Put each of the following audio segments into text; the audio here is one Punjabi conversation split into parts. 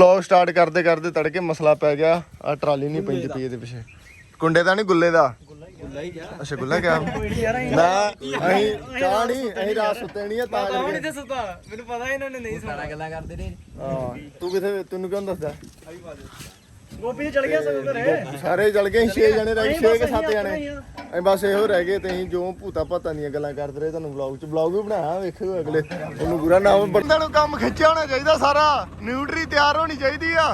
ਵਲੌਗ ਸਟਾਰਟ ਕਰਦੇ ਕਰਦੇ ਤੜਕੇ ਮਸਲਾ ਪੈ ਗਿਆ। ਆ ਟਰਾਲੀ ਨਹੀਂ ਪੈਂਦੀ ਪਈ ਇਹਦੇ ਪਿੱਛੇ। ਕੁੰਡੇ ਦਾ ਨਹੀਂ ਗੁੱਲੇ ਦਾ? ਗੁੱਲਾ ਹੀ ਜਾ ਅੱਛਾ ਗੁੱਲਾ ਕਿਆ? ਮੈਂ ਅਸੀਂ ਚਾਹ ਨਹੀਂ ਅਸੀਂ ਰਾਤ ਸੁੱਤੇ ਨਹੀਂ ਆ ਤਾਂ ਕਰਕੇ। ਸੁਤਾ। ਮੈਨੂੰ ਪਤਾ ਇਹਨਾਂ ਨੇ ਨਹੀਂ ਸੁਣਾ ਗੱਲਾਂ ਕਰਦੇ ਨੇ। ਹਾਂ ਤੂੰ ਕਿਥੇ ਤੈਨੂੰ ਕਿਉਂ ਦੱਸਦਾ? ਗੋਪੀ ਚਲ ਗਿਆ ਸਗੋਂ ਘਰੇ? ਸਾਰੇ ਚਲ ਗਏ 6 ਜਣੇ ਰਹਿ ਗਏ 6 ਕਿ 7 ਜਣੇ। ਅਸੀਂ ਬਸ ਇਹੋ ਰਹਿ ਗਏ ਤੇ ਅਸੀਂ ਜੋ ਭੂਤਾ ਭਾਤਾਂ ਦੀਆਂ ਗੱਲਾਂ ਕਰਦੇ ਰਹੇ ਤੁਹਾਨੂੰ ਵਲੌਗ ਚ ਵਲੌਗ ਵੀ ਬਣਾਇਆ ਵੇਖਿਓ ਅਗਲੇ। ਉਹਨੂੰ ਬੁਰਾ ਨਾਮ ਬੰਦਾ ਨੂੰ ਕੰਮ ਖਿੱਚਿਆ ਹੋਣਾ ਚਾਹੀਦਾ ਸਾਰਾ। ਨਿਊਟਰੀ ਤਿਆਰ ਹੋਣੀ ਚਾਹੀਦੀ ਆ।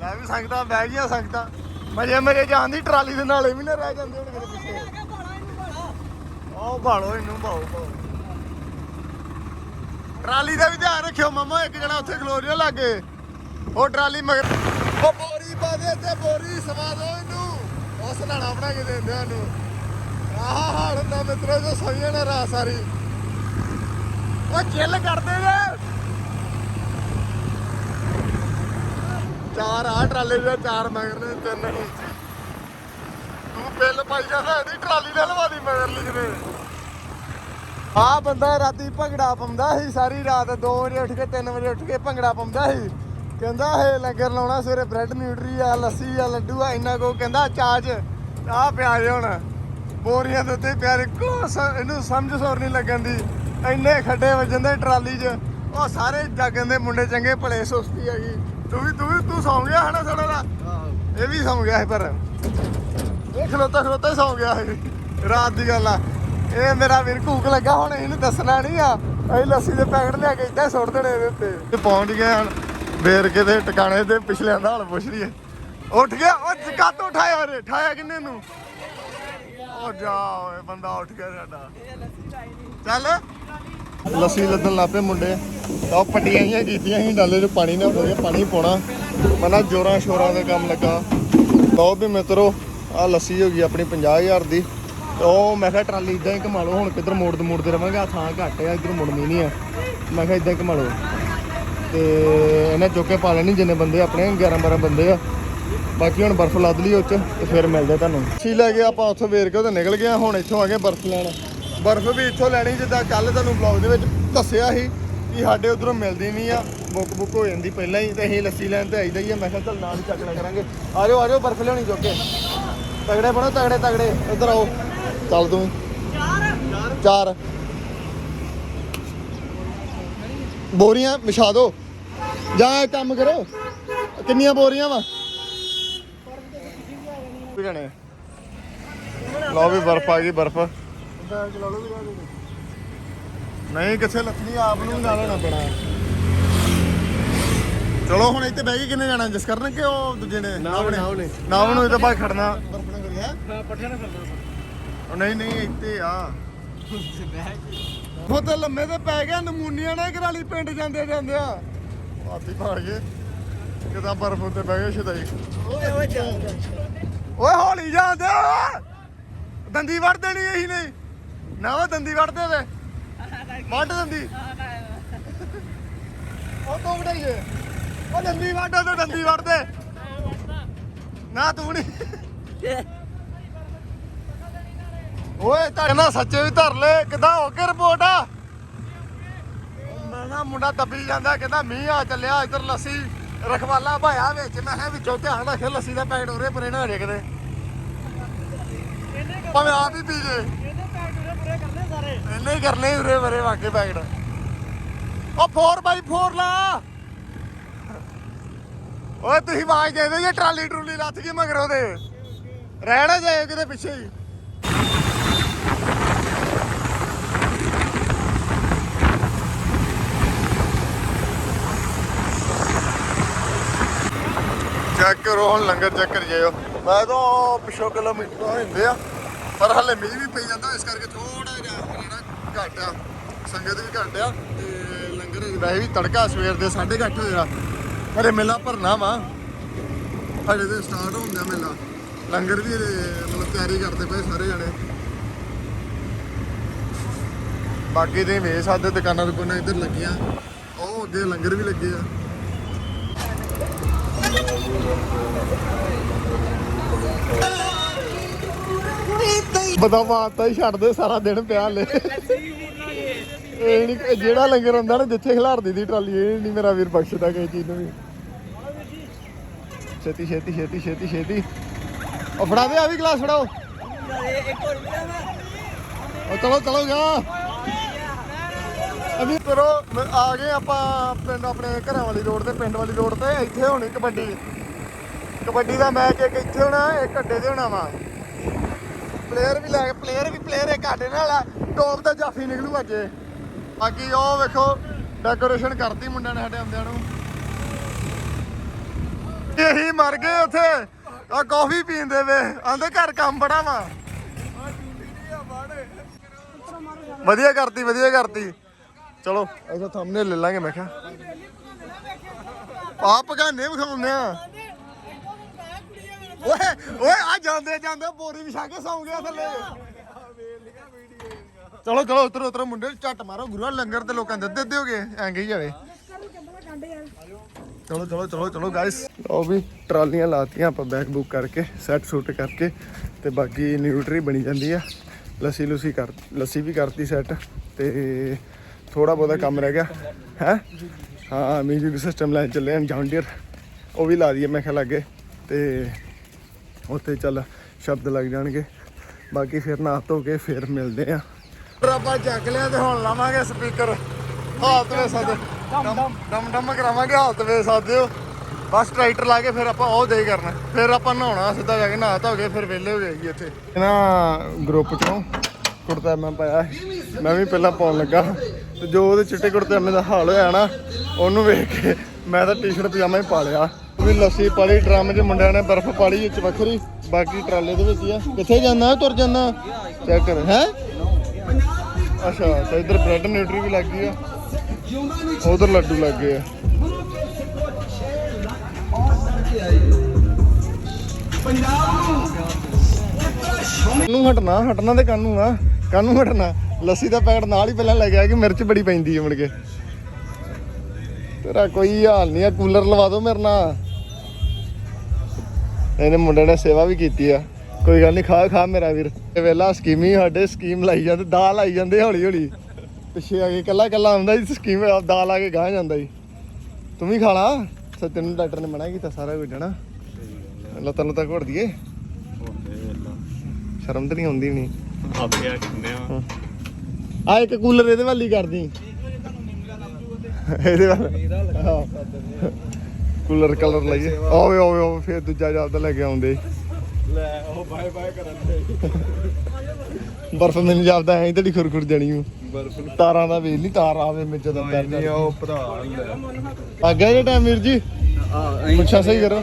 ਲੈ ਵੀ ਸੰਗਤਾਂ ਬਹਿ ਗਈਆਂ ਸੰਗਤਾਂ। ਮਜੇ ਮਜੇ ਜਾਂਦੀ ਟਰਾਲੀ ਦੇ ਨਾਲੇ ਵੀ ਨਾ ਰਹਿ ਜਾਂਦੇ ਹੁਣ ਕਿਤੇ ਪਿੱਛੇ। ਆਹ ਭਾਲੋ ਇਹਨੂੰ ਭਾਓ ਭਾਓ ਟਰਾਲੀ ਦਾ ਵੀ ਧਿਆਨ ਰੱਖਿਓ ਮਮਾ ਇੱਕ ਜਣਾ ਉੱਥੇ ਖਲੋ ਰਿਹਾ ਲੱਗੇ। ਉਹ ਟਰਾਲੀ ਮਗਰ ਉਹ ਬੋਰੀ ਪਾ ਦੇ ਤੇ ਬੋਰੀ ਸਵਾ ਦੋ ਇਹਨੂੰ। ਉਸ ਨਾਣਾ ਬਣਾ ਕੇ ਦਿੰਦੇ ਉਹਨੂੰ ਆਹ ਹਾਲ ਹੁੰਦਾ ਮਿੱਤਰੋ ਜੋ ਸਈਆਂ ਨੇ ਰਾਤ ਸਾਰੀ। ਉਹ ਚਿੱਲ ਕਰਦੇ ਨੇ ਚਾਰ ਆ ਟਰਾਲੇ ਦੇ, ਚਾਰ ਮਗਰ ਨੇ ਤਿੰਨ ਨੂੰ। ਤੂੰ ਬਿੱਲ ਪਾਈ ਜਾਂਦਾ, ਇਹਦੀ ਟਰਾਲੀ ਨਾਲ ਲਵਾ ਦੀ ਮਗਰ ਲਿਖਦੇ ਆ ਬੰਦਾ ਰਾਤੀ ਭੰਗੜਾ ਪਾਉਂਦਾ ਸੀ, ਸਾਰੀ ਰਾਤ 2 ਵਜੇ ਉੱਠ ਕੇ 3 ਵਜੇ ਉੱਠ ਕੇ ਭੰਗੜਾ ਪਾਉਂਦਾ ਸੀ। ਕਹਿੰਦਾ ਇਹ ਲੰਗਰ ਲਾਉਣਾ ਸਵੇਰੇ ਬ੍ਰੈਡ ਨਿਊਟਰੀ ਆ, ਲੱਸੀ ਆ, ਲੱਡੂ ਆ, ਇੰਨਾ ਕੋ ਕਹਿੰਦਾ ਚਾਚ ਆ ਪਿਆਰੇ ਹੁਣ। ਬੋਰੀਆਂ ਦੇ ਉੱਤੇ ਪਿਆਰੇ ਕੋ ਇਹਨੂੰ ਸਮਝ ਸੋਰ ਨਹੀਂ ਲੱਗਣ ਦੀ। ਇੰਨੇ ਖੱਡੇ ਵੱਜਣ ਦੇ ਟਰਾਲੀ 'ਚ। ਉਹ ਸਾਰੇ ਜਾਗਣ ਦੇ ਮੁੰਡੇ ਚੰਗੇ, ਭਲੇ, ਸੁਸਤੀ ਹੈਗੀ ਤੂੰ ਵੀ ਤੂੰ ਵੀ, ਤੂੰ ਸੌਂ ਗਿਆ ਹਨਾ ਸਾਡਾ ਦਾ ਇਹ ਵੀ ਸੌਂ ਗਿਆ ਸੀ ਪਰ। ਇਹ ਖਲੋਤਾ ਖਲੋਤਾ ਸੌਂ ਗਿਆ ਸੀ। ਰਾਤ ਦੀ ਗੱਲ ਆ। ਇਹ ਮੇਰਾ ਵੀਰ ਭੂਖ ਲੱਗਾ, ਹੁਣ ਇਹਨੂੰ ਦੱਸਣਾ ਨਹੀਂ ਆ। ਅਸੀਂ ਲੱਸੀ ਦੇ ਪੈਕਟ ਲਿਆ ਕੇ ਇੱਦਾਂ ਸੁੱਟ ਦੇਣੇ ਇਹਦੇ ਉੱਤੇ। ਤੇ ਪਹੁੰਚ ਗਏ ਹਨ ਵੇਰ ਕੇ ਟਿਕਾਣੇ ਦੇ ਪਿਛਲੇ ਦਾ ਹਾਲ ਪੁੱਛ ਰਹੀ ਹੈ ਉੱਠ ਗਿਆ, ਉਹ ਕਾਤੋਂ ਉਠਾਇਆ ਰੇ ਠਾਇਆ ਕਿੰਨੇ ਨੂੰ? ਉਹ ਜਾ ਓਏ, ਬੰਦਾ ਉੱਠ ਗਿਆ ਸਾਡਾ। ਚੱਲ। ਲੱਸੀ ਲੱਦਣ ਲੱਪੇ ਮੁੰਡੇ। ਤਾਂ ਪੱਟੀਆਂ ਜਿਹੀਆਂ ਕੀਤੀਆਂ ਸੀ, ਡਾਲੇ 'ਚ ਪਾਣੀ ਨਾ ਹੋ ਗਿਆ ਪਾਣੀ ਪਾਉਣਾ। ਮਨਾ ਜੋਰਾਂ ਸ਼ੋਰਾਂ ਦਾ ਕੰਮ ਲੱਗਾ। ਲਓ ਵੀ ਮਿੱਤਰੋ ਆ ਲੱਸੀ ਹੋ ਗਈ ਆਪਣੀ 50000 ਦੀ। ਤੇ ਉਹ ਮੈਂ ਕਿਹਾ ਟਰਾਲੀ ਇਦਾਂ ਹੀ ਘੁਮਾ ਲਓ, ਹੁਣ ਕਿੱਧਰ ਮੋੜਦੇ ਮੋੜਦੇ ਰਵਾਂਗੇ ਆ ਥਾਂ ਘੱਟ ਆ, ਇੱਧਰ ਮੁੜਨੀ ਨਹੀਂ ਆ। ਮੈਂ ਕਿਹਾ ਇਦਾਂ ਹੀ ਘੁਮਾ ਲਓ। ਤੇ ਇਹਨੇ ਚੁੱਕ ਪਾ ਲੈਣੀ ਜਿੰਨੇ ਬੰਦੇ ਆਪਣੇ 11 12 ਬੰਦੇ ਆ। ਬਾਕੀ ਹੁਣ ਬਰਫ਼ ਲੱਦ ਲਈ ਉੱਚ ਤੇ ਫਿਰ ਮਿਲਦੇ ਤੁਹਾਨੂੰ। ਛੀ ਲੈ ਕੇ ਆਪਾਂ ਉੱਥੋਂ ਵੇਰ ਕੇ ਉਹਦੇ ਨਿਕਲ ਗਏ ਹਾਂ, ਹੁਣ ਇੱਥੋਂ ਆ ਗਏ ਬਰਫ਼ ਲੈਣ। ਬਰਫ਼ ਵੀ ਇੱਥੋਂ ਲੈਣੀ ਜਿੱਦਾਂ ਕੱਲ ਤੁਹਾਨੂੰ ਵਲੌਗ ਦੇ ਵਿੱਚ ਦੱਸਿਆ ਸੀ ਕਿ ਸਾਡੇ ਉਧਰੋਂ ਮਿਲਦੀ ਨਹੀਂ ਆ। ਬੁੱਕ ਬੁੱਕ ਹੋ ਜਾਂਦੀ ਪਹਿਲਾਂ ਹੀ ਤੇ ਅਸੀਂ ਲੱਸੀ ਲੈਣ ਤੇ ਆਈਦਾ ਹੀ ਆ। ਮੈਂ ਕਿਹਾ ਚੱਲ ਨਾਲ ਹੀ ਚੱਕ ਲਿਆ ਕਰਾਂਗੇ। ਆ ਜਾਓ ਆ ਜਾਓ ਬਰਫ਼ ਲਿਆਉਣੀ ਚੁੱਕ ਕੇ ਤਗੜੇ ਬਣੋ ਤਗੜੇ ਤਗੜੇ। ਇੱਧਰ ਆਓ। ਚੱਲ ਤੂੰ। ਚਾਰ। ਚਾਰ ਬੋਰੀਆਂ ਵਿਛਾ ਦਿਓ ਜਾਂ ਇੱਕ ਕੰਮ ਕਰੋ। ਕਿੰਨੀਆਂ ਬੋਰੀਆਂ ਵਾ? ਵੀ ਜਾਣੇ ਲਓ ਵੀ ਬਰਫ਼ ਆ ਗਈ ਬਰਫ਼। ਨਹੀਂ ਕਿੱਥੇ ਲੱਥਣੀ ਆਪ ਨੂੰ ਨਾਲ ਲੈਣਾ ਪੈਣਾ। ਚਲੋ ਹੁਣ ਇੱਥੇ ਬਹਿ ਕੇ ਕਿੰਨੇ ਜਾਣਾ ਜਿਸ ਕਰਨ ਕਿ ਉਹ ਦੂਜੇ ਨੇ ਨਾਵ ਨੇ ਨਾਵ ਨੂੰ ਇਹ ਤਾਂ ਬਾਅਦ ਖੜਨਾ। ਬਰਫ਼ ਹੈ ਪੱਠਿਆਂ ਨਾਲ ਨਹੀਂ ਨਹੀਂ ਇੱਥੇ ਆ। ਉਹ ਤਾਂ ਲੰਮੇ ਤੇ ਪੈ ਗਿਆ ਨਮੂਨੀਆਂ ਨੇ ਕਰਾਲੀ ਪਿੰਡ ਜਾਂਦੇ ਜਾਂਦੇ ਆ। ਹਾਥੀ ਫਾੜ ਗਏ ਕਿਦਾਂ ਬਰਫ਼ ਉੱਤੇ ਬਹਿ ਗਏ ਸ਼ਦਾਈ? ਓਏ ਓਏ ਓਏ ਹੌਲੀ ਜਾਂਦੇ ਦੰਦੀ ਵੜ ਦੇਣੀ ਇਹੀ ਨਹੀਂ। ਨਾ ਉਹ ਦੰਦੀ ਵੜਦੇ ਵੇ ਵੱਢ ਦੰਦੀ। ਉਹ ਤੋਂ ਵੜਾਈਏ ਉਹ ਦੰਦੀ ਵੱਢ ਉਹ ਦੰਦੀ ਵੜਦੇ ਨਾ ਤੂੰ ਨਹੀਂ। ਓਏ ਤੁਹਾਡੇ ਸੱਚੇ ਵੀ ਧਰ ਲੈ ਕਿਦਾਂ ਹੋ ਕੇ ਰਿਪੋਰਟ? ਆ ਨਾ ਮੁੰਡਾ ਦੱਬੀ ਜਾਂਦਾ ਕਹਿੰਦਾ ਮੀਂਹ ਆ ਚੱਲਿਆ ਇੱਧਰ ਲੱਸੀ ਰਖਵਾਲਾ ਭਾਇਆ ਵਿੱਚ। ਮੈਂ ਕਿਹਾ ਵਿੱਚੋਂ ਧਿਆਨ ਰੱਖਿਓ ਲੱਸੀ ਦਾ ਪੈਕਟ ਉਰੇ ਪਰੇ ਨਾ ਹੋ ਜਾਏ ਕਿਤੇ ਭਾਵੇਂ ਆਪ ਹੀ ਪੀ ਜੇ। ਇਹਨੇ ਪੈਕ ਪੂਰੇ ਪੂਰੇ ਕਰਨੇ ਸਾਰੇ। ਹੀ ਕਰਨੇ ਉਰੇ ਪਰੇ ਵਾਕੇ ਪੈਕਟ। ਉਹ 4x4 ਲਾ। ਓਏ ਤੁਸੀਂ ਆਵਾਜ਼ ਦੇ ਦਿਓ ਜੇ ਟਰਾਲੀ ਟਰੂਲੀ ਲੱਥ ਗਈ ਮਗਰੋਂ ਦੇ ਰਹਿਣਾ ਜਾਏ ਕਿਤੇ ਪਿੱਛੇ ਹੀ। ਚੈੱਕ ਕਰੋ, ਹੁਣ ਲੰਗਰ ਚੈੱਕ ਕਰ ਜਾਇਓ ਮੈਂ ਤਾਂ ਪਿਛੋ ਕਿਲੋਮੀਟਰ ਹੁੰਦੇ ਆ। ਪਰ ਹਲੇ ਮੀਂਹ ਵੀ ਪਈ ਜਾਂਦਾ, ਇਸ ਕਰਕੇ ਥੋੜਾ ਜਿਹਾ ਜਿਹੜਾ ਘੱਟ ਆ। ਸੰਗਤ ਵੀ ਘੱਟ ਆ, ਤੇ ਲੰਗਰ ਵੈਸੇ ਵੀ ਤੜਕਾ ਸਵੇਰ ਦੇ 8:30 ਹੋਇਆ ਪਰ ਹਰੇ ਮੇਲਾ ਭਰਨਾ ਵਾ। ਹਜੇ ਤੇ ਸਟਾਰਟ ਹੁੰਦਾ ਮੇਲਾ। ਲੰਗਰ ਵੀ ਮਤਲਬ ਤਿਆਰੀ ਕਰਦੇ ਪਏ ਸਾਰੇ ਜਣੇ। ਬਾਕੀ ਦੇ ਵੇ ਸਾਡੇ ਦੁਕਾਨਾਂ ਦੁਕਾਨਾਂ ਇੱਧਰ ਲੱਗੀਆਂ। ਉਹ ਅੱਗੇ ਲੰਗਰ ਵੀ ਲੱਗੇ ਆ। ਬਦਾਮਾਂ ਤਾਂ ਹੀ ਛੱਡ ਸਾਰਾ ਦਿਨ ਪਿਆ ਲੈ ਇਹ ਨਹੀਂ ਜਿਹੜਾ ਲੰਗਰ ਆਉਂਦਾ ਨਾ ਜਿੱਥੇ ਖਿਲਾਰਦੀ ਦੀ ਟਰਾਲੀ, ਇਹ ਨਹੀਂ ਮੇਰਾ ਵੀਰ ਬਖਸ਼ਦਾ ਕਿਸੇ ਚੀਜ਼ ਨੂੰ ਵੀ। ਛੇਤੀ ਛੇਤੀ ਛੇਤੀ ਛੇਤੀ ਛੇਤੀ। ਉਹ ਫੜਾ ਦੇ, ਆ ਵੀ ਗਲਾਸ ਫੜਾਓ। ਉਹ ਚਲੋ ਚਲੋ ਗਾ ਅਭੀ ਕਰੋ ਆ ਗਏ ਆਪਾਂ ਪਿੰਡ ਆਪਣੇ ਘਰਾਂ ਵਾਲੀ ਰੋਡ ਤੇ, ਪਿੰਡ ਵਾਲੀ ਰੋਡ ਤੇ, ਇੱਥੇ ਹੋਣੀ ਕਬੱਡੀ। ਕਬੱਡੀ ਦਾ ਮੈਚ ਇੱਕ ਇੱਥੇ ਹੋਣਾ, ਇੱਕ ਅੱਡੇ ਤੇ ਹੋਣਾ ਵਾ। ਪਲੇਅਰ ਵੀ ਲੈ ਪਲੇਅਰ ਵੀ ਪਲੇਅਰ ਇੱਕ ਆਡੇ ਨਾਲ ਆ। ਟੌਪ ਤੇ ਜਾਫੀ ਨਿਕਲੂ ਅੱਜ। ਬਾਕੀ ਉਹ ਵੇਖੋ ਡੈਕੋਰੇਸ਼ਨ ਕਰਤੀ ਮੁੰਡਿਆਂ ਨੇ ਸਾਡੇ ਆਉਂਦਿਆਂ ਨੂੰ। ਇਹੀ ਮਰ ਗਏ ਉੱਥੇ। ਆ ਕਾਫੀ ਪੀਂਦੇ ਵੇ। ਆਂਦੇ ਘਰ ਕੰਮ ਬੜਾ ਵਾ। ਵਧੀਆ ਕਰਤੀ ਵਧੀਆ ਕਰਤੀ। ਚਲੋ ਐਸਾ ਥੰਬਨੇਲ ਲੈ ਲਾਂਗੇ, ਮੈਂ ਕਿਹਾ। ਆ ਪਗਾਨੇ ਵਿਖਾਉਂਦੇ ਆ। ਓਏ ਓਏ, ਆ ਜਾਂਦੇ ਜਾਂਦੇ, ਬੋਰੀ ਵਿਛਾ ਕੇ ਸੌਂ ਗਿਆ ਥੱਲੇ। ਚਲੋ ਚਲੋ, ਉਤਰੋ ਉਤਰੋ, ਮੁੰਡੇ ਝੱਟ ਮਾਰੋ। ਗੁਰੂ ਲੰਗਰ ਤੇ ਲੋਕਾਂ ਦੇ ਦਿੱਤੇ ਦਿਓਗੇ? ਐਂ ਕਹੀ ਜਾਵੇ ਚਲੋ ਚਲੋ ਚਲੋ ਚਲੋ ਗਾਇਸ ਉਹ ਵੀ, ਟਰਾਲੀਆਂ ਲਾਤੀਆਂ ਆਪਾਂ ਬੈਗ ਬੁੱਕ ਕਰਕੇ ਸੈੱਟ ਸੂਟ ਕਰਕੇ, ਤੇ ਬਾਕੀ ਨਿਊਟਰੀ ਬਣੀ ਜਾਂਦੀ ਆ। ਲੱਸੀ ਲੁਸੀ ਕਰ, ਲੱਸੀ ਵੀ ਕਰਤੀ ਸੈੱਟ ਤੇ ਥੋੜਾ ਬਹੁਤਾ ਕੰਮ ਰਹਿ ਗਿਆ। ਹੈ? ਹਾਂ ਮਿਊਜ਼ਿਕ ਸਿਸਟਮ ਲੈ ਚੱਲੇ ਆਂ ਜੌਂਡੀਅਰ ਉਹ ਵੀ ਲਾ ਦਈਏ, ਮੈਂ ਕਿਹਾ ਲੱਗੇ। ਤੇ ਉੱਥੇ ਚੱਲ ਸ਼ਬਦ ਲੱਗ ਜਾਣਗੇ। ਬਾਕੀ ਫਿਰ ਨਹਾ ਧੋ ਕੇ ਫਿਰ ਮਿਲਦੇ ਆ ਆਪਾਂ ਚੱਕ ਲਿਆ ਤੇ ਹੁਣ ਲਾਵਾਂਗੇ ਸਪੀਕਰ ਹਾਲਤ ਵੇ ਸਦ ਡਮ ਡਮ ਕਰਾਵਾਂਗੇ ਹਾਲਤ ਵੇ ਸਾਦਿਓ ਬਸ ਟਰੈਕਟਰ ਲਾ ਕੇ ਫਿਰ ਆਪਾਂ ਉਹ ਦੇ ਕਰਨਾ। ਫਿਰ ਆਪਾਂ ਨਹਾਉਣਾ ਸਿੱਧਾ ਜਾ ਕੇ ਨਹਾ ਧੋ ਕੇ ਫਿਰ ਵਿਹਲੇ ਹੋ ਜਾਈਏ ਇੱਥੇ ਇਹਨਾਂ ਗਰੁੱਪ ਚੋਂ ਕੁੜਤਾ ਮੈਂ ਪਾਇਆ। ਮੈਂ ਵੀ ਪਹਿਲਾਂ ਪਾਉਣ ਲੱਗਾ। ਤੇ ਜੋ ਉਹਦੇ ਚਿੱਟੇ ਕੁੜਤੇ ਦਾ ਹਾਲ ਹੋਇਆ ਨਾ ਉਹਨੂੰ ਵੇਖ ਕੇ ਮੈਂ ਤਾਂ ਟੀ-ਸ਼ਰਟ ਪਜਾਮਾ ਹੀ ਪਾ ਲਿਆ। ਵੀ ਲੱਸੀ ਪਾਲੀ, ਡਰਮ 'ਚ ਮੁੰਡਿਆਂ ਨੇ ਬਰਫ਼ ਪਾਲੀ ਵਿੱਚ ਵੱਖਰੀ, ਬਾਕੀ ਟਰਾਲੇ ਦੇ ਵਿੱਚ ਹੀ ਆ। ਕਿੱਥੇ ਜਾਂਦਾ, ਤੁਰ ਜਾਂਦਾ? ਚੈੱਕ ਕਰ, ਹੈ? ਅੱਛਾ, ਤੇ ਇਧਰ ਬ੍ਰੈਡ ਨਿਊਟਰੀ ਵੀ ਲੱਗ ਗਈ ਆ। ਉਧਰ ਲੱਡੂ ਲੱਗ ਗਏ ਆ। ਨੂੰ ਹਟਣਾ ਹਟਣਾ ਤੇ ਕਾਨੂੰ ਆ? ਕਾਨੂੰ ਹਟਣਾ? ਲੱਸੀ ਦਾ ਪੈਕਟ ਨਾਲ ਹੀ ਪਹਿਲਾਂ ਲੈ ਗਿਆ ਕਿ ਮਿਰਚ ਬੜੀ ਪੈਂਦੀ ਹੈ ਮੁੜ ਕੇ। ਤੇਰਾ ਕੋਈ ਹਾਲ ਨਹੀਂ ਆ, ਕੂਲਰ ਲਵਾ ਦੋ ਮੇਰੇ ਨਾਲ। ਇਹਨੇ ਮੁੰਡੇ ਨੇ ਸੇਵਾ ਵੀ ਕੀਤੀ ਆ। ਕੋਈ ਗੱਲ ਨਹੀਂ ਖਾ ਖਾ ਮੇਰਾ ਵੀਰ। ਇਹ ਵੇਲਾ ਸਕੀਮੀ ਸਾਡੇ ਸਕੀਮ ਲਾਈ ਜਾਂਦੇ ਦਾਲ ਆਈ ਜਾਂਦੇ ਹੌਲੀ ਹੌਲੀ। ਪਿੱਛੇ ਆ ਕੇ ਕੱਲਾ ਕੱਲਾ ਆਉਂਦਾ ਜੀ ਸਕੀਮ ਦਾਲ ਆ ਕੇ ਗਾਹ ਜਾਂਦਾ ਜੀ ਤੂੰ ਵੀ ਖਾ ਲਾ। ਸੱਚ ਨੂੰ ਡਾਕਟਰ ਨੇ ਮਨਾ ਕੀਤਾ ਸਾਰਾ ਕੁਝ ਜਣਾ ਲੱਤਾਂ ਨੂੰ ਤਾਂ ਘੋੜ ਦਈਏ। ਸ਼ਰਮ ਤਾਂ ਨਹੀਂ ਆਉਂਦੀ ਨਹੀਂ ਆਪਿਆ ਕਿੰਨੇ ਆ? ਆ ਇੱਕ ਕੂਲਰ ਇਹਦੇ ਵੱਲ ਹੀ ਕਰਦੀ। ਇਹਦੇ ਵੱਲ। ਕੂਲਰ ਕਲਰ ਲਈਏ। ਓਏ ਓਏ ਓਏ ਫੇਰ ਦੂਜਾ ਜਾਪਦਾ ਲੈ ਕੇ ਆਉਂਦੇ। ਲੈ ਉਹ ਬਾਏ ਬਾਏ ਕਰਨ ਦੇ। ਬਰਫ ਮੈਨੂੰ ਜਾਪਦਾ ਐਂ ਤੇਰੀ ਖੁਰਖੁਰ ਜਾਣੀ ਓ। ਬਰਫ ਤਾਰਾਂ ਦਾ ਵੇਲ ਨਹੀਂ ਤਾਰ ਆਵੇ ਵਿੱਚ ਜਦੋਂ ਪੈਰ ਨਹੀਂ ਉਹ ਭਰਾ ਆ ਗਿਆ ਜੇ ਟਾਈਮ ਵੀਰ ਜੀ? ਆ ਪੁੱਛਾ ਸਹੀ ਕਰੋ।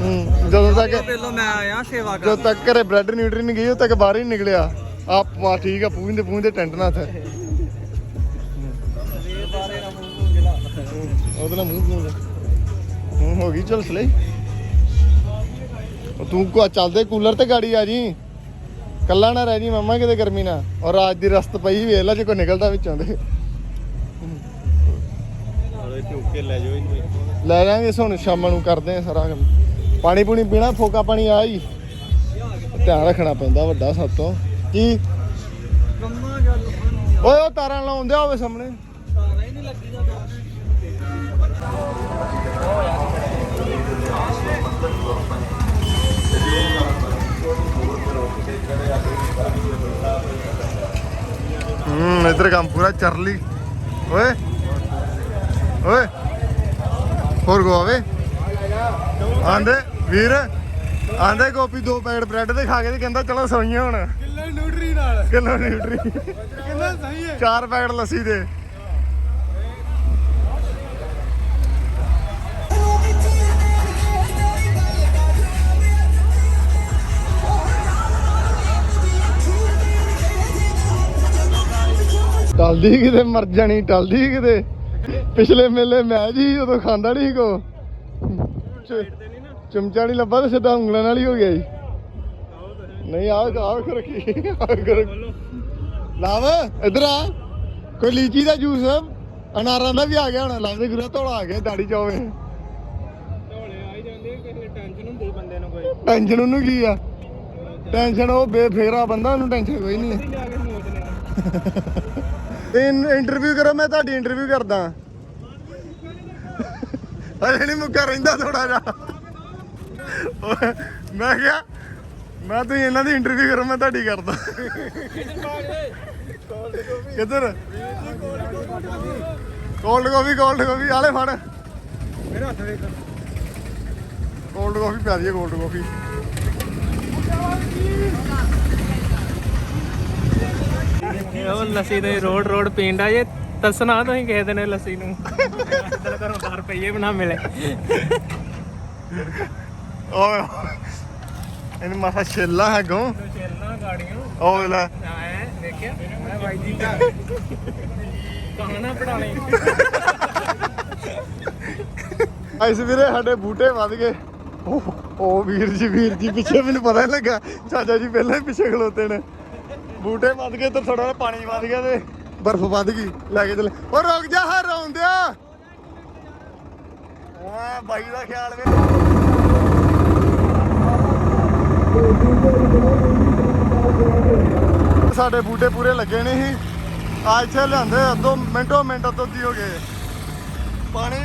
ਹੂੰ ਜਦੋਂ ਤੱਕ ਪਹਿਲਾਂ ਮੈਂ ਆਇਆ ਸੇਵਾ ਜਦੋਂ ਤੱਕ ਘਰੇ ਬ੍ਰੈਡ ਨਿਊਟਰੀ ਨਹੀਂ ਗਈ ਉਦੋਂ ਤੱਕ ਬਾਹਰ ਹੀ ਨਿਕਲਿਆ। ਆਪ ਵਾ ਠੀਕ ਆ ਪੂੰਝਦੇ ਪੂੰਝਦੇ ਟੈਂਟ ਨਾ ਥੇ ਉਹਦੇ ਨਾਲ ਮੂੰਹ ਪੂੰਝ ਹੂੰ ਹੋ ਗਈ ਚਲ ਸਲੇ ਉਹ ਤੂੰ ਕੋ ਚੱਲਦੇ ਕੂਲਰ ਤੇ ਗਾੜੀ ਆ ਜੀ। ਕੱਲਾ ਨਾ ਰਹਿ ਜੀ ਮੰਮਾ ਕਿਤੇ ਗਰਮੀ ਨਾ ਔਰ ਰਾਤ ਦੀ ਰਸਤ ਪਈ ਵੇਖ ਲੈ ਜੇ ਕੋਈ ਨਿਕਲਦਾ ਵਿੱਚੋਂ ਦੇ ਕੇ ਲੈ ਜਾਾਂਗੇ ਹੁਣ ਸ਼ਾਮਾਂ ਨੂੰ ਕਰਦੇ ਆ ਸਾਰਾ ਕੰਮ। ਪਾਣੀ ਪੂਣੀ ਪੀਣਾ ਫੋਕਾ ਪਾਣੀ ਆ ਹੀ ਧਿਆਨ ਰੱਖਣਾ ਪੈਂਦਾ ਵੱਡਾ ਸਭ ਤੋਂ। ਕੀ? ਕੰਮਾ ਗੱਲ ਓਏ ਉਹ ਤਾਰਾਂ ਲਾਉਂਦੇ ਹੋਵੇ ਸਾਹਮਣੇ। ਸਾਰਾ ਹੀ ਨਹੀਂ ਲੱਗੀ ਦਾ ਹੂੰ ਇਧਰ ਕੰਮ ਪੂਰਾ ਚਰਲੀ ਓਏ ਓਏ ਹੋਰ ਗੋਵੇ ਆਂਦੇ ਵੀਰ ਆਂਦੇ ਗੋਪੀ ਦੋ ਪੈਕਟ ਬ੍ਰੈਡ ਦੇ ਖਾ ਕੇ ਤੇ ਕਹਿੰਦਾ ਚਲੋ ਸੋਈਏ ਹੁਣ। ਕਿੱਲੇ ਨਿਊਟਰੀ ਨਾਲ। Kilo nutri. ਕਿੰਨਾ ਸਹੀ ਹੈ। ਚਾਰ ਪੈਕਟ ਲੱਸੀ ਦੇ। ਟਲਦੀ ਕਿਤੇ ਮਰ ਜਾਣੀ ਟਲਦੀ ਕਿਤੇ। ਪਿਛਲੇ ਮੇਲੇ ਮੈਂ ਜੀ ਉਦੋਂ ਖਾਂਦਾ ਨਹੀਂ ਕੋ ਚਮਚਾ ਨਹੀਂ ਲੱਭਾ ਤੇ ਸਿੱਧਾ ਉਂਗਲਾਂ ਨਾਲ ਹੀ ਹੋ ਗਿਆ ਜੀ। ਨਹੀਂ ਆਹ ਆਹ ਰੱਖੀ। ਲਾਵ ਇਧਰ ਆ। ਕੋਈ ਲੀਚੀ ਦਾ ਜੂਸ? ਅਨਾਰਾਂ ਦਾ ਵੀ ਆ ਗਿਆ ਹੁਣ। ਲੱਗਦੇ ਗੁਰਾ ਧੋਲਾ ਆ ਗਿਆ ਦਾੜੀ ਚੋਵੇ ਜਾਂਦੇ ਕਿਸੇ ਟੈਨਸ਼ਨ ਹੁੰਦੀ ਬੰਦੇ ਨੂੰ ਕੋਈ। ਟੈਨਸ਼ਨ ਉਹਨੂੰ ਕੀ ਆ? ਟੈਨਸ਼ਨ ਉਹ ਬੇਫੇਰਾ ਬੰਦਾ ਉਹਨੂੰ ਟੈਨਸ਼ਨ ਕੋਈ ਨਹੀਂ ਤੇ ਇੰਟਰਵਿਊ ਕਰੋ, ਮੈਂ ਤੁਹਾਡੀ ਇੰਟਰਵਿਊ ਕਰਦਾ। ਅਰੇ ਨਹੀਂ, ਮੁੱਕਾ ਰਹਿੰਦਾ ਥੋੜਾ ਜਿਹਾ। ਮੈਂ ਕਿਹਾ, ਮੈਂ ਤੁਸੀਂ ਇਹਨਾਂ ਦੀ ਇੰਟਰਵਿਊ ਕਰੋ, ਮੈਂ ਤੁਹਾਡੀ ਕਰਦਾ। ਕਿੱਧਰ? ਕੋਲਡ ਕਾਫੀ ਕੋਲਡ ਕਾਫੀ ਆਲੇ ਫੜ। ਮੇਰੇ ਹੱਥ ਵੇਖ ਕੋਲਡ ਕਾਫੀ ਪਿਆ ਦੀ ਕੋਲਡ ਕਾਫੀ ਉਹ ਲੱਸੀ ਤੇ ਰੋਡ ਰੋਡ ਪੀਂਦਾ ਜੇ। ਦੱਸਣਾ ਤੁਸੀਂ ਕਿਸੇ ਦਿਨ ਇਹ ਲੱਸੀ ਨੂੰ। ਤੇਰੇ ਘਰੋਂ 10 ਰੁਪਏ ਬਣਾ ਮਿਲੇ। ਓਏ ਇਹਨੂੰ ਮਾਸਾ ਛੇਲਾ ਹੈ ਗੋ ਚੇਲਣਾ ਗਾੜੀਆਂ। ਓਏ ਲੈ। ਆਏ ਦੇਖਿਆ। ਮੈਂ ਬਾਈ ਜੀ ਦਾ। ਕਹਾਣਾ ਪੜਾਣੀ ਇਸ ਵੀਰੇ ਸਾਡੇ ਬੂਟੇ ਵੱਧ ਗਏ। ਉਹ ਵੀਰ ਜੀ ਵੀਰ ਜੀ ਪਿੱਛੇ ਮੈਨੂੰ ਪਤਾ ਲੱਗਾ। ਚਾਚਾ ਜੀ ਪਹਿਲਾਂ ਹੀ ਪਿੱਛੇ ਖਲੋਤੇ ਨੇ। ਬੂਟੇ ਵੱਧ ਗਏ ਤੇ ਥੋੜਾ ਜਿਹਾ ਪਾਣੀ ਵੱਧ ਗਿਆ ਤੇ ਬਰਫ਼ ਵੱਧ ਗਈ, ਲੈ ਕੇ ਚੱਲ। ਉਹ ਰੁਕ ਜਾ ਹਾਂ ਰੌਂਦਿਆ ਆ। ਬਾਈ ਦਾ ਖਿਆਲ ਵੇ। ਸਾਡੇ ਬੂਟੇ ਪੂਰੇ ਲੱਗੇ ਨੇ ਸੀ। ਆ ਇੱਥੇ ਲਿਆਂਦੇ ਅੱਧੋ ਮਿੰਟੋ ਮਿੰਟ ਅੱਧੋ ਦੀ ਹੋ ਗਏ। ਪਾਣੀ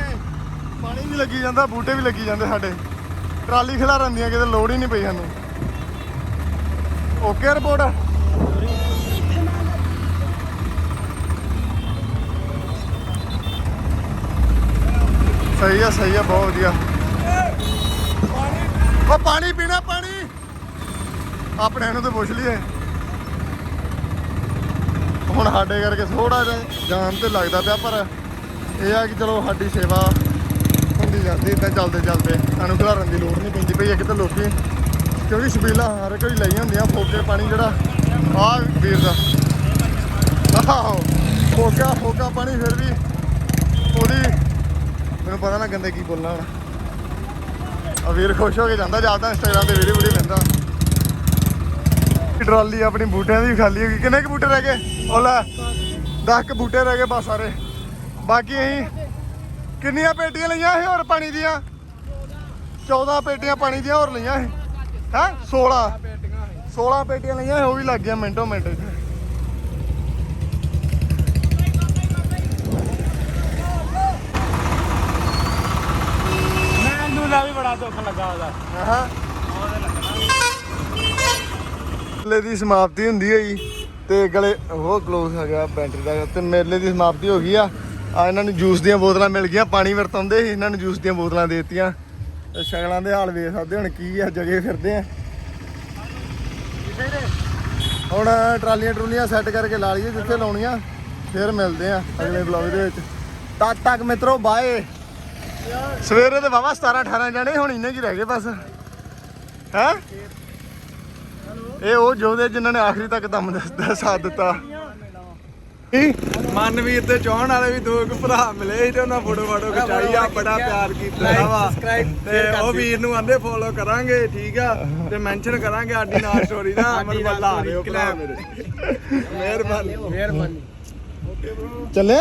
ਪਾਣੀ ਵੀ ਲੱਗੀ ਜਾਂਦਾ, ਬੂਟੇ ਵੀ ਲੱਗੀ ਜਾਂਦੇ ਸਾਡੇ। ਟਰਾਲੀ ਖਿਲਾਰਨ ਦੀਆਂ ਕਿਤੇ ਲੋੜ ਹੀ ਨਹੀਂ ਪਈ ਸਾਨੂੰ। ਓਕੇ ਰਿਪੋਰਟ ਸਹੀ ਆ ਸਹੀ ਆ, ਬਹੁਤ ਵਧੀਆ। ਉਹ ਪਾਣੀ ਪੀਣਾ, ਪਾਣੀ। ਆਪਣੇ ਨੂੰ ਤੇ ਪੁੱਛ ਲਈਏ। ਹੁਣ ਸਾਡੇ ਕਰਕੇ ਥੋੜਾ ਜਿਹਾ ਜਾਮ ਤੇ ਲੱਗਦਾ ਪਿਆ, ਪਰ ਇਹ ਆ ਕਿ ਚਲੋ ਸਾਡੀ ਸੇਵਾ ਹੁੰਦੀ ਜਾਂਦੀ ਇਦਾਂ ਚੱਲਦੇ ਚੱਲਦੇ। ਸਾਨੂੰ ਖਿਲਾਰਨ ਦੀ ਲੋੜ ਨਹੀਂ ਪੈਂਦੀ ਪਈ, ਇੱਕ ਤਾਂ ਲੋਕੀ ਕਿਉਂਕਿ ਛਬੀਲਾ ਹਰ ਕੋਈ ਲਈ ਹੁੰਦੀਆਂ ਫੋਕੇ ਪਾਣੀ ਜਿਹੜਾ ਆ ਵੀਰ ਦਾ। ਆਹੋ, ਫੋਕਾ ਫੋਕਾ ਪਾਣੀ ਫਿਰ ਵੀ ਉਹਦੀ ਮੈਨੂੰ ਪਤਾ ਨਾ ਗੰਦੇ ਕੀ ਬੋਲਣਾ ਹੁਣ। ਆ ਵੀਰ ਖੁਸ਼ ਹੋ ਕੇ ਜਾਂਦਾ ਜਾਂਦਾ ਇੰਸਟਾਗ੍ਰਾਮ ਤੇ ਵੀਡੀਓ ਵੀਡੀਓ ਲੈਂਦਾ। ਟਰਾਲੀ ਆਪਣੀ ਬੂਟਿਆਂ ਦੀ ਖਾਲੀ ਹੋ ਗਈ। ਕਿੰਨੇ ਕੁ ਬੂਟੇ ਰਹਿ ਗਏ? ਉਹ ਲੈ 10 ਕੁ ਬੂਟੇ ਰਹਿ ਗਏ ਬਸ ਸਾਰੇ। ਬਾਕੀ ਅਸੀਂ ਕਿੰਨੀਆਂ ਪੇਟੀਆਂ ਲਈਆਂ ਸੀ ਹੋਰ ਪਾਣੀ ਦੀਆਂ? 14 ਪੇਟੀਆਂ ਪਾਣੀ ਦੀਆਂ ਹੋਰ ਲਈਆਂ ਸੀ। ਹੈ? 16 16 ਪੇਟੀਆਂ ਲਈਆਂ ਉਹ ਵੀ ਲੱਗ ਗਿਆ ਮਿੰਟੋ ਮਿੰਟ ਮੈਨੂੰ ਦਾ ਵੀ ਬੜਾ ਦੁੱਖ ਲੱਗਾ ਉਹਦਾ। ਹਾਂ ਮੇਲੇ ਦੀ ਸਮਾਪਤੀ ਹੁੰਦੀ ਹੋਈ ਤੇ ਗਲੇ ਉਹ ਕਲੋਜ਼ ਹੋ ਗਿਆ ਬੈਟਰੀ ਦਾ, ਤੇ ਮੇਲੇ ਦੀ ਸਮਾਪਤੀ ਹੋ ਗਈ ਆ। ਆ ਇਹਨਾਂ ਨੂੰ ਜੂਸ ਦੀਆਂ ਬੋਤਲਾਂ ਮਿਲ ਗਈਆਂ, ਪਾਣੀ ਵਰਤਾਉਂਦੇ ਸੀ, ਇਹਨਾਂ ਨੂੰ ਜੂਸ ਦੀਆਂ ਬੋਤਲਾਂ ਦੇ ਦਿੱਤੀਆਂ। ਤੇ ਸ਼ਕਲਾਂ ਦੇ ਹਾਲ ਵੇਖ ਸਕਦੇ ਹੁਣ ਕੀ ਆ, ਜਗੇ ਫਿਰਦੇ ਆ। ਹੁਣ ਟਰਾਲੀਆਂ ਟਰੂਲੀਆਂ ਸੈੱਟ ਕਰਕੇ ਲਾ ਲਈਏ ਜਿੱਥੇ ਲਾਉਣੀਆਂ, ਫਿਰ ਮਿਲਦੇ ਆ ਅਗਲੇ ਬਲੌਗ ਦੇ ਵਿੱਚ। ਤਦ ਤੱਕ ਮਿੱਤਰੋ ਬਾਏ ਸਵੇਰੇ ਤੇ ਵਾਵਾ 17 18 ਜਾਣੇ ਹੁਣ ਇੰਨੇ ਕੀ ਰਹਿ ਗਏ ਬਸ। ਹੈ? ਇਹ ਉਹ ਜੋਦੇ ਜਿਨ੍ਹਾਂ ਨੇ ਆਖਰੀ ਤੱਕ ਦਮ ਦਾ- ਦਾ ਸਾਥ ਦਿੱਤਾ। ਕੀ? ਮਨਵੀਰ ਤੇ ਚਾਹਣ ਵਾਲੇ ਵੀ ਦੋ ਕੁ ਭਰਾ ਮਿਲੇ ਸੀ ਤੇ ਉਹਨਾਂ ਫੋਟੋ ਫਾਟੋ ਖਿਚਾਈ ਆ ਬੜਾ ਪਿਆਰ ਕੀਤਾ ਵਾ। ਤੇ ਉਹ ਵੀਰ ਨੂੰ ਆਂਦੇ ਫੋਲੋ ਕਰਾਂਗੇ ਠੀਕ ਆ? ਤੇ ਮੈਂਸ਼ਨ ਕਰਾਂਗੇ ਸਾਡੀ ਨਾਲ ਸਟੋਰੀ ਦਾ ਅਮਰ ਬੱਲਾ ਆ ਰਹੇ ਹੋ ਭਰਾ ਮੇਰੇ। ਮਿਹਰਬਾਨੀ। ਮਿਹਰਬਾਨੀ। ਚੱਲੇ?